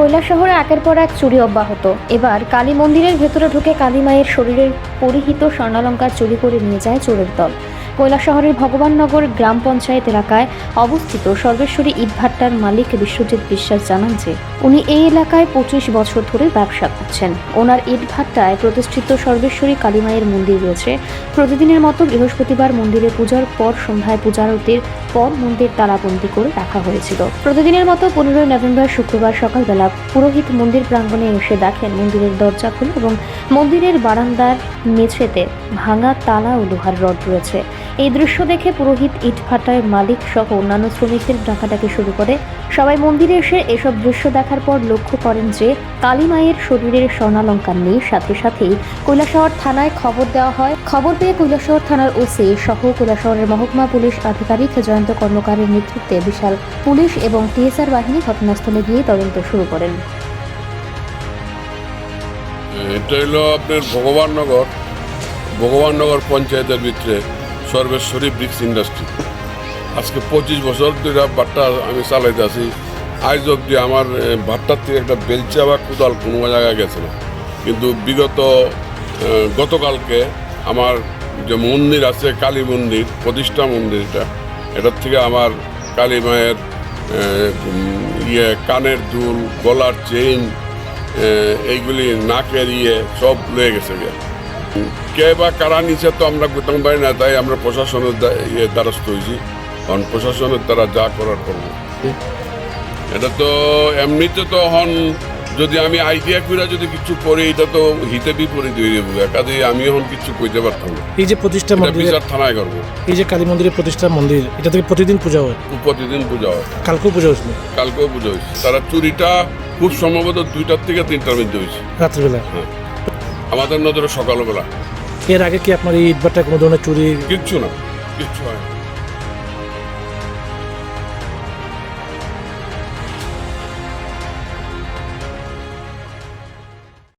কৈলাসহরে একের পর এক চুরি অব্যাহত। এবার কালী মন্দিরের ভেতরে ঢুকে কালী মায়ের শরীরের পরিহিত স্বর্ণালঙ্কার চুরি করে নিয়ে যায় চোরের দল। কৈলাসহরের ভগবাননগর গ্রাম পঞ্চায়েত এলাকায় অবস্থিত সর্বেশ্বরী ইটভাট্টার মালিক বিশ্বজিৎ বিশ্বাস জানান যে, উনি এই এলাকায় পঁচিশ বছর ধরে ব্যবসা করছেন। ওনার ইটভাট্টায় প্রতিষ্ঠিত সর্বেশ্বরী কালীমায়ের মন্দির রয়েছে। প্রতিদিনের মতো বৃহস্পতিবার মন্দিরে পূজার পর সন্ধ্যায় পূজারতির পর মন্দির তালাবন্দি করে রাখা হয়েছিল। প্রতিদিনের মতো পনেরোই নভেম্বর শুক্রবার সকালবেলা পুরোহিত মন্দির প্রাঙ্গণে এসে দেখেন মন্দিরের দরজা খোলা এবং মন্দিরের বারান্দার মেঝেতে ভাঙা তালা ও লোহার রড রয়েছে। এই দৃশ্য দেখে পুরোহিত ইটভাটার মালিক সহ অন্যান্য শ্রমিকদের ডাকাডাকি শুরু করে। সবাই মন্দিরে এসে এসব দৃশ্য দেখার পর লক্ষ্য করেন যে, কালী মায়ের শরীরের স্বর্ণালঙ্কার নেই। সাথে সাথেই কৈলাসহর থানায় খবর দেওয়া হয়। খবর পেয়ে কৈলাসহর থানার ওসি সহ কৈলাসহরের মহকুমা পুলিশ আধিকারিক, জয়ন্ত কর্মকারের নেতৃত্বে বিশাল পুলিশ এবং টিএসআর বাহিনী ঘটনাস্থলে গিয়ে তদন্ত শুরু করেন। এটা হলো আপনার ভগবাননগর। ভগবাননগর পঞ্চায়েতের ভিতরে সর্বেশ্বরী ব্রিক্স ইন্ডাস্ট্রি। আজকে পঁচিশ বছর ধরে বাট্টা আমি চালাইতে আছি। আজ অবধি আমার এ, ভাট্টার থেকে একটা বেলচা বা কোদাল কোনো জায়গায় গেছে না। কিন্তু বিগত গতকালকে আমার যে মন্দির আছে কালী মন্দির প্রতিষ্ঠা মন্দির এটা এটার থেকে আমার কালী মায়ের ইয়ে কানের দুল গলার চেইন এইগুলি নাকের ইয়ে সব লয়ে গেছে গে। কে বা কারা নিচে তো আমরা করতাম পারি না তাই আমরা প্রশাসনের ইয়ে দ্বারস্থ হয়েছি কারণ প্রশাসনের দ্বারা যা করার করব। এটা তো এমনিতে তো হন যদি আমি আইডিয়া করে যদি কিছু করি এটা তো হিতে বিপরীত হয়ে যাব। কাজে আমি এখন কিছু কইতে পারতাম না। এই যে প্রতিষ্ঠা মন্দির বিচার থানায় করব। এই যে কালী মন্দিরের প্রতিষ্ঠা মন্দির এটা থেকে প্রতিদিন পূজা হয়? প্রতিদিন পূজা হয়। কালকেও পূজা হয়েছিল কালকেও পুজো হয়েছে। তারা চুরিটা খুব সম্ভবত দুইটার থেকে তিনটার মধ্যে হয়েছে। রাত্রিবেলা? আমাদের নজরে সকালবেলা এর আগে কি আপনার এই ইটবারটা কোনো ধরনের চুরি কিচ্ছু না কিচ্ছু হয় না।